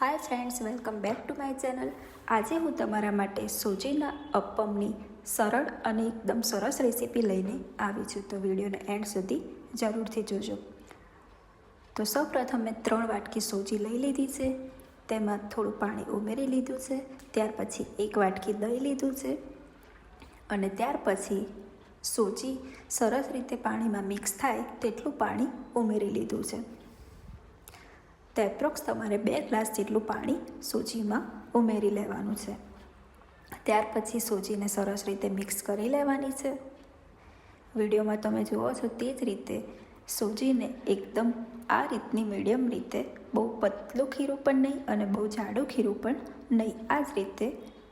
Hi friends, welcome back to my channel. આજે હું તમારા માટે સોજીના અપ્પમની સરળ અને એકદમ સરસ રેસીપી લઈને આવી છું. તો વિડીયોને એન્ડ સુધી જરૂરથી જોજો. તો સૌપ્રથમ મેં ત્રણ વાટકી સોજી લઈ લીધી છે. તેમાં થોડું પાણી ઉમેરી લીધું છે. ત્યાર પછી એક વાટકી દહીં લીધું છે. અને ત્યાર પછી સોજી સરસ રીતે પાણીમાં મિક્સ થાય તેટલું પાણી ઉમેરી લીધું છે. એપ્રોક્સ તમારે બે ગ્લાસ જેટલું પાણી સૂજીમાં ઉમેરી લેવાનું છે. ત્યાર પછી સૂજીને સરસ રીતે મિક્સ કરી લેવાની છે. વિડીયોમાં તમે જુઓ છો તે જ રીતે સૂજીને એકદમ આ રીતની મીડિયમ રીતે બહુ પતલું ખીરું પણ નહીં અને બહુ જાડું ખીરું પણ નહીં, આ જ રીતે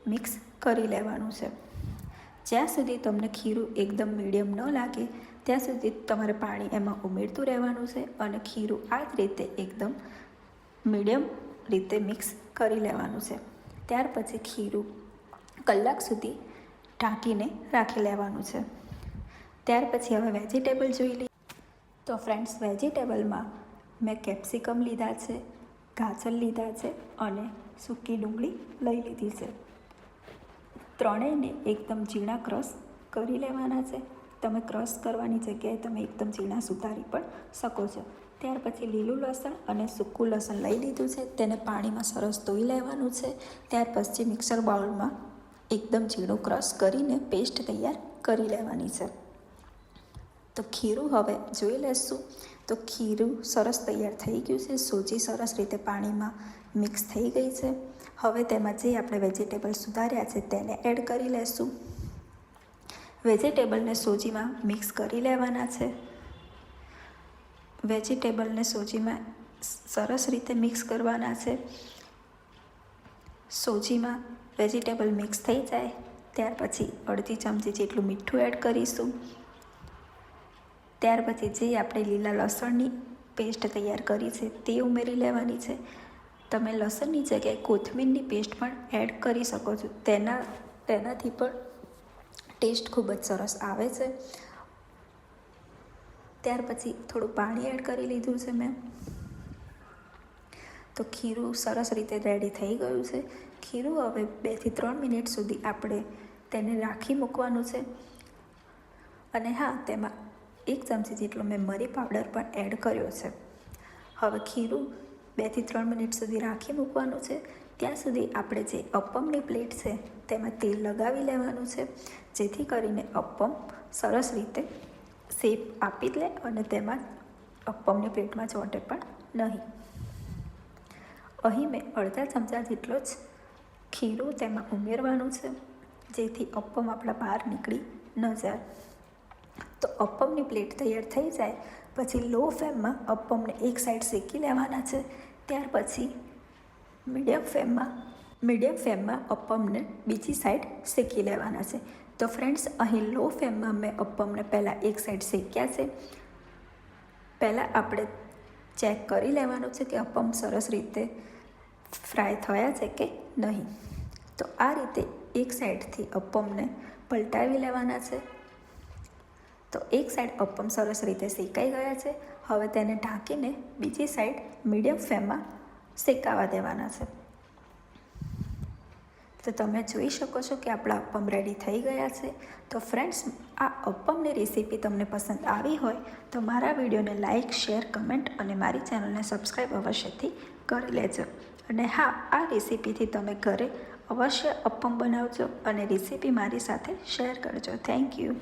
મિક્સ કરી લેવાનું છે. જ્યાં સુધી તમને ખીરું એકદમ મીડિયમ ન લાગે, ત્યાં સુધી તમારે પાણી એમાં ઉમેરતું રહેવાનું છે અને ખીરું આ જ રીતે એકદમ મીડિયમ રીતે મિક્સ કરી લેવાનું છે. ત્યાર પછી ખીરું કલાક સુધી ઢાંકીને રાખી લેવાનું છે. ત્યાર પછી હવે વેજીટેબલ જોઈ લઈએ. તો ફ્રેન્ડ્સ, વેજીટેબલમાં મેં કેપ્સિકમ લીધા છે, ગાજર લીધા છે અને સૂકી ડુંગળી લઈ લીધી છે. ત્રણેયને એકદમ ઝીણા ક્રશ કરી લેવાના છે. તમે ક્રશ કરવાની જગ્યાએ તમે એકદમ ઝીણા સુધારી પણ શકો છો. ત્યાર પછી લીલું લસણ અને સૂકું લસણ લઈ લીધું છે. તેને પાણીમાં સરસ ધોઈ લેવાનું છે. ત્યાર પછી મિક્સર બાઉલમાં એકદમ ઝીણું ક્રશ કરીને પેસ્ટ તૈયાર કરી લેવાની છે. તો ખીરું હવે જોઈ લેશું. તો ખીરું સરસ તૈયાર થઈ ગયું છે. સોજી સરસ રીતે પાણીમાં મિક્સ થઈ ગઈ છે. હવે તેમાં જે આપણે વેજીટેબલ સુધાર્યા છે તેને એડ કરી લેશું. વેજીટેબલને સોજીમાં મિક્સ કરી લેવાના છે. વેજીટેબલને સોજીમાં સરસ રીતે મિક્સ કરવાના છે. સોજીમાં વેજીટેબલ મિક્સ થઈ જાય, ત્યાર પછી અડધી ચમચી જેટલું મીઠું એડ કરીશું. ત્યાર પછી જે આપણે લીલા લસણની પેસ્ટ તૈયાર કરી છે, તે ઉમેરી લેવાની છે. તમે લસણની જગ્યાએ કોથમીરની પેસ્ટ પણ એડ કરી શકો છો. તેના, તેનાથી પણ ટેસ્ટ ખૂબ જ સરસ આવે છે. ત્યાર પછી થોડું પાણી એડ કરી લીધું છે મેં. તો ખીરું સરસ રીતે રેડી થઈ ગયું છે. ખીરું હવે બેથી ત્રણ મિનિટ સુધી આપણે તેને રાખી મૂકવાનું છે. અને હા, તેમાં એક ચમચી જેટલો મેં મરી પાવડર પણ એડ કર્યો છે. હવે ખીરું બેથી ત્રણ મિનિટ સુધી રાખી મૂકવાનું છે. ત્યાં સુધી આપણે જે અપમની પ્લેટ છે, તેમાં તેલ લગાવી લેવાનું છે, જેથી કરીને અપમ સરસ રીતે શેપ આપી લે અને તેમાં અપમની પ્લેટમાં ચોંટે પણ નહીં. અહીં મેં અડધા ચમચા જેટલો જ ખીરું તેમાં ઉમેરવાનું છે, જેથી અપમ આપણા બહાર નીકળી ન જાય. તો અપમની પ્લેટ તૈયાર થઈ જાય, પછી લો ફ્લેમમાં અપમને એક સાઈડ શેકી લેવાના છે, ત્યાર પછી મીડિયમ ફ્લેમમાં મીડિયમ ફ્લેમમાં અપ્પમને બીજી સાઈડ શેકી લેવાના છે. તો ફ્રેન્ડ્સ અહીં લો ફ્લેમમાં મેં અપ્પમને પહેલાં એક સાઈડ શેક્યા છે. પહેલાં આપણે ચેક કરી લેવાનું છે કે અપમ સરસ રીતે ફ્રાય થયા છે કે નહીં. તો આ રીતે એક સાઈડથી અપ્પમને પલટાવી લેવાના છે. તો એક સાઈડ અપમ સરસ રીતે શેકાઈ ગયા છે. હવે તેને ઢાંકીને બીજી સાઈડ મીડિયમ ફ્લેમમાં શેકાવા દેવાના છે. તો તમે જોઈ શકો છો કે આપણા અપમ રેડી થઈ ગયા છે. તો ફ્રેન્ડ્સ આ અપમની રેસીપી તમને પસંદ આવી હોય, તો મારા વિડીયોને લાઇક શેર કમેન્ટ અને મારી ચેનલને સબસ્ક્રાઈબ અવશ્યથી કરી લેજો. અને હા, આ રેસીપીથી તમે ઘરે અવશ્ય અપમ બનાવજો અને રેસીપી મારી સાથે શેર કરજો. Thank you